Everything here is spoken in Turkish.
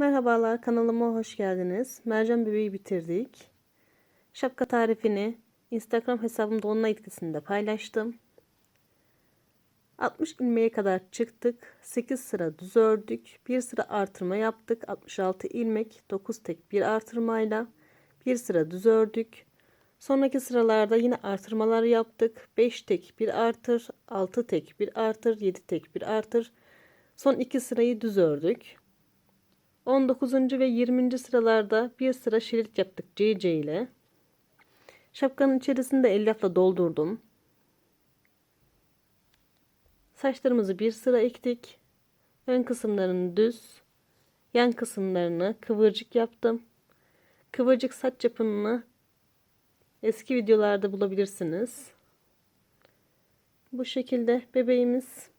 Merhabalar kanalıma hoş geldiniz. Mercan bebeği bitirdik. Şapka tarifini Instagram hesabımda onun etkisinde paylaştım. 60 ilmeğe kadar çıktık. 8 sıra düz ördük. 1 sıra artırma yaptık. 66 ilmek 9 tek bir artırmayla 1 sıra düz ördük. Sonraki sıralarda yine artırmalar yaptık. 5 tek bir artır, 6 tek bir artır, 7 tek bir artır. Son iki sırayı düz ördük. 19. ve 20. sıralarda bir sıra şerit yaptık CC ile. Şapkanın içerisinde elyafla doldurdum. Saçlarımızı bir sıra ektik. Ön kısımlarını düz, yan kısımlarını kıvırcık yaptım. Kıvırcık saç yapımını eski videolarda bulabilirsiniz. Bu şekilde bebeğimiz